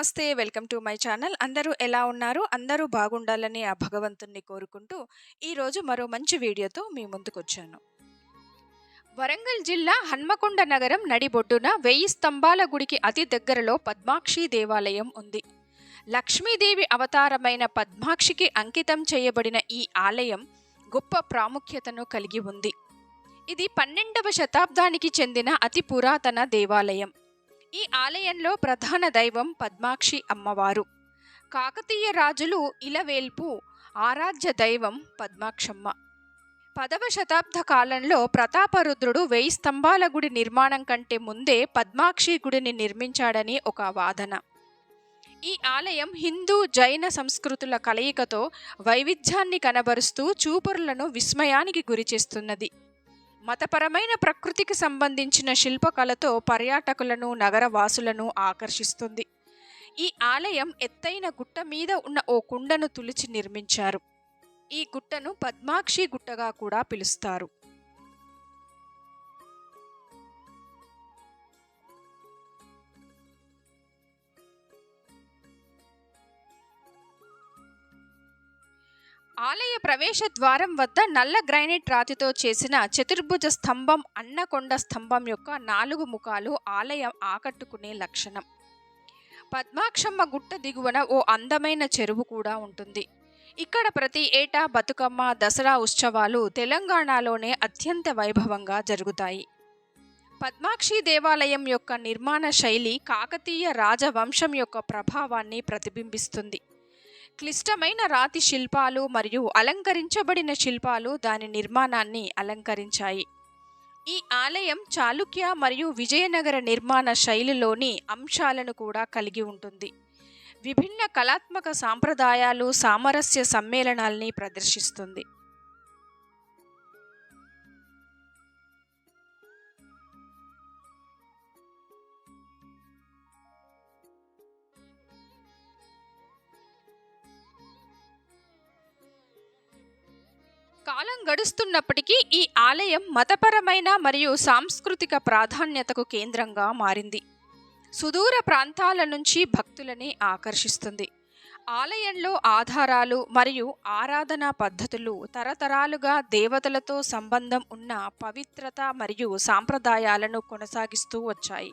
నమస్తే welcome to my channel. అందరూ ఎలా ఉన్నారు? అందరూ బాగుండాలని ఆ భగవంతుణ్ణి కోరుకుంటూ ఈరోజు మరో మంచి వీడియోతో మీ ముందుకొచ్చాను. వరంగల్ జిల్లా హన్మకొండ నగరం నడిబొడ్డున వెయ్యి స్తంభాల గుడికి అతి దగ్గరలో పద్మాక్షి దేవాలయం ఉంది. లక్ష్మీదేవి అవతారమైన పద్మాక్షికి అంకితం చేయబడిన ఈ ఆలయం గొప్ప ప్రాముఖ్యతను కలిగి ఉంది. ఇది పన్నెండవ శతాబ్దానికి చెందిన అతి పురాతన దేవాలయం. ఈ ఆలయంలో ప్రధాన దైవం పద్మాక్షి అమ్మవారు. కాకతీయ రాజులు ఇలవేల్పు ఆరాధ్య దైవం పద్మాక్షమ్మ. పదవ శతాబ్ద కాలంలో ప్రతాపరుద్రుడు వెయ్యి స్తంభాల గుడి నిర్మాణం కంటే ముందే పద్మాక్షి గుడిని నిర్మించాడని ఒక వాదన. ఈ ఆలయం హిందూ జైన సంస్కృతుల కలయికతో వైవిధ్యాన్ని కనబరుస్తూ చూపరులను విస్మయానికి గురిచేస్తున్నది మతపరమైన ప్రకృతికి సంబంధించిన శిల్పకళతో పర్యాటకులను నగరవాసులను ఆకర్షిస్తుంది. ఈ ఆలయం ఎత్తైన గుట్ట మీద ఉన్న ఓ కుండను తులిచి నిర్మించారు. ఈ గుట్టను పద్మాక్షి గుట్టగా కూడా పిలుస్తారు. ఆలయ ప్రవేశ ద్వారం వద్ద నల్ల గ్రైనైట్ రాతితో చేసిన చతుర్భుజ స్తంభం అన్నకొండ స్తంభం యొక్క నాలుగు ముఖాలు ఆలయం ఆకట్టుకునే లక్షణం. పద్మాక్షమ్మ గుట్ట దిగువన ఓ అందమైన చెరువు కూడా ఉంటుంది. ఇక్కడ ప్రతి ఏటా బతుకమ్మ దసరా ఉత్సవాలు తెలంగాణలోనే అత్యంత వైభవంగా జరుగుతాయి. పద్మాక్షి దేవాలయం యొక్క నిర్మాణ శైలి కాకతీయ రాజవంశం యొక్క ప్రభావాన్ని ప్రతిబింబిస్తుంది. క్లిష్టమైన రాతి శిల్పాలు మరియు అలంకరించబడిన శిల్పాలు దాని నిర్మాణాన్ని అలంకరించాయి. ఈ ఆలయం చాళుక్య మరియు విజయనగర నిర్మాణ శైలిలోని అంశాలను కూడా కలిగి ఉంటుంది. విభిన్న కళాత్మక సాంప్రదాయాలు సామరస్య సమ్మేళనాల్ని ప్రదర్శిస్తుంది. కాలం గడుస్తున్నప్పటికీ ఈ ఆలయం మతపరమైన మరియు సాంస్కృతిక ప్రాధాన్యతకు కేంద్రంగా మారింది. సుదూర ప్రాంతాల నుంచి భక్తులని ఆకర్షిస్తుంది. ఆలయంలో ఆధారాలు మరియు ఆరాధనా పద్ధతులు తరతరాలుగా దేవతలతో సంబంధం ఉన్న పవిత్రత మరియు సాంప్రదాయాలను కొనసాగిస్తూ వచ్చాయి.